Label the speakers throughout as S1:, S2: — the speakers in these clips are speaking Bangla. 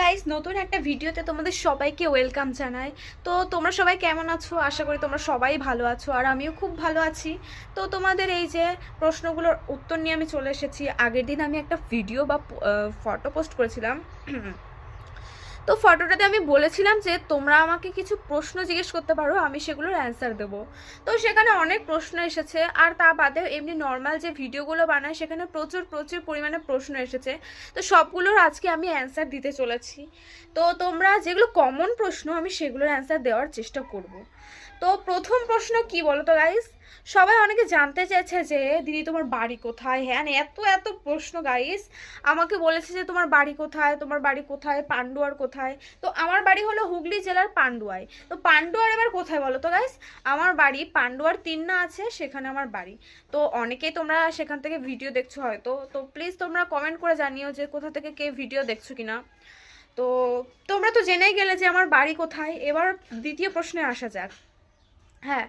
S1: গাইস নতুন একটা ভিডিওতে তোমাদের সবাইকে ওয়েলকাম জানাই। তো তোমরা সবাই কেমন আছো? আশা করি তোমরা সবাই ভালো আছো, আর আমিও খুব ভালো আছি। তো তোমাদের এই যে প্রশ্নগুলোর উত্তর নিয়ে আমি চলে এসেছি। আগের দিন আমি একটা ভিডিও বা ফটো পোস্ট করেছিলাম। তো ফটোটাতে আমি বলেছিলাম যে তোমরা আমাকে কিছু প্রশ্ন জিজ্ঞেস করতে পারো, আমি সেগুলোর অ্যান্সার দেবো। তো সেখানে অনেক প্রশ্ন এসেছে, আর তা বাদেও এমনি নর্মাল যে ভিডিওগুলো বানায়, সেখানে প্রচুর প্রচুর পরিমাণে প্রশ্ন এসেছে। তো সবগুলোর আজকে আমি অ্যান্সার দিতে চলেছি। তো তোমরা যেগুলো কমন প্রশ্ন, আমি সেগুলোর অ্যান্সার দেওয়ার চেষ্টা করব। তো প্রথম প্রশ্ন কি বলো তো গাইস সবাই অনেকে জানতে চেয়েছে যে, দিদি, তোমার বাড়ি কোথায়? হ্যাঁ এত এত প্রশ্ন গাইস আমাকে বলেছে যে, তোমার বাড়ি কোথায়? তোমার বাড়ি কোথায়? পান্ডুয়ার কোথায়? তো আমার বাড়ি হলো হুগলি জেলার পান্ডুয়ায় তো পান্ডুয়ার এবার কোথায় বলো তো গাইস আমার বাড়ি পান্ডুয়ার তিন্না আছে, সেখানে আমার বাড়ি। তো অনেকেই তোমরা সেখান থেকে ভিডিও দেখছ হয়তো। তো প্লিজ তোমরা কমেন্ট করে জানিও যে, কোথা থেকে কে ভিডিও দেখছ কিনা। তো তোমরা তো জেনেই গেলে যে, আমার বাড়ি কোথায়? এবার দ্বিতীয় প্রশ্নে আসা যাক। হ্যাঁ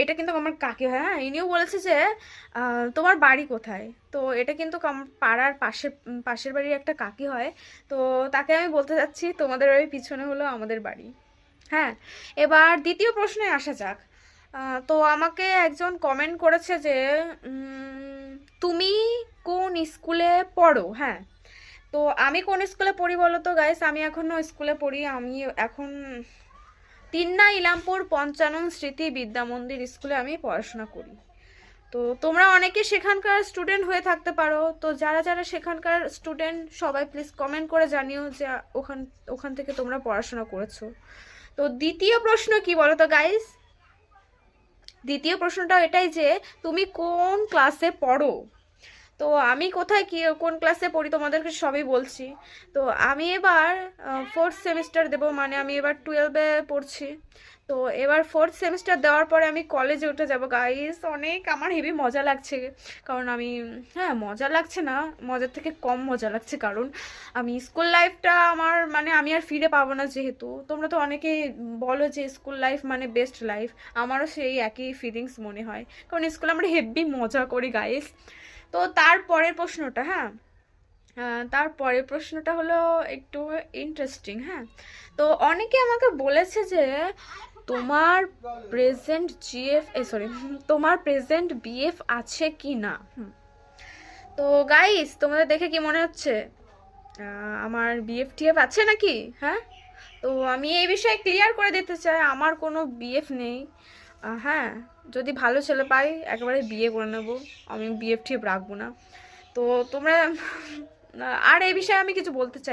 S1: এটা কিন্তু আমার কাকি হয়। হ্যাঁ ইনিও বলেছে যে তোমার বাড়ি কোথায়? তো এটা কিন্তু পাড়ার পাশে উম, পাশের বাড়ির একটা কাকি হয়। তো তাকে আমি বলতে চাচ্ছি তোমাদের বাড়ির পিছনে হলো আমাদের বাড়ি। হ্যাঁ এবার দ্বিতীয় প্রশ্নে আসা যাক। তো আমাকে একজন কমেন্ট করেছে যে তুমি কোন স্কুলে পড়ো? হ্যাঁ তো আমি কোন স্কুলে পড়ি বলো তো গাইস আমি এখনও স্কুলে পড়ি আমি এখন তিন্না ইলামপুর পঞ্চানন স্মৃতি বিদ্যা মন্দির স্কুলে আমি পড়াশোনা করি। তো তোমরা অনেকে সেখানকার স্টুডেন্ট হয়ে থাকতে পারো। তো যারা যারা সেখানকার স্টুডেন্ট সবাই প্লিজ কমেন্ট করে জানিও যে ওখান ওখান থেকে তোমরা পড়াশোনা করেছ। তো দ্বিতীয় প্রশ্ন কি বলো তো গাইস দ্বিতীয় প্রশ্নটা এটাই যে, তুমি কোন ক্লাসে পড়ো? তো আমি কোথায় কি, কোন ক্লাসে পড়ি তোমাদেরকে সবই বলছি। তো আমি এবার ফোর্থ সেমিস্টার দেব মানে আমি এবার টুয়েলভে পড়ছি। তো এবার ফোর্থ সেমিস্টার দেওয়ার পরে আমি কলেজে উঠে যাব। গাইস অনেক আমার হেভি মজা লাগছে। কারণ আমি হ্যাঁ মজা লাগছে না, মজার থেকে কম মজা লাগছে। কারণ আমি স্কুল লাইফটা আমার মানে আমি আর ফিরে পাবো না যেহেতু। তোমরা তো অনেকেই বলো যে স্কুল লাইফ মানে বেস্ট লাইফ আমারও সেই একই ফিলিংস মনে হয়। কারণ স্কুলে আমরা হেভি মজা করি গাইস তো তারপরের প্রশ্নটা হ্যাঁ? আহ, তারপরের প্রশ্নটা হলো একটু ইন্টারেস্টিং হ্যাঁ? তো অনেকে আমাকে বলেছে যে তোমার প্রেজেন্ট জিএফ এ সরি তোমার প্রেজেন্ট বিএফ আছে কি না। তো গাইস তোমাদের দেখে কি মনে হচ্ছে? আমার বিএফ টিএফ আছে নাকি? হ্যাঁ? তো আমি এই বিষয়ে ক্লিয়ার করে দিতে চাই আমার কোনো বিএফ নেই। হ্যাঁ যদি ভালো ছেলে পাই, একেবারে বিয়ে করে নেব। আমি বিএফ টিএফ রাখব না। তো তোমরা আর এই বিষয়ে আমি কিছু বলতে চাই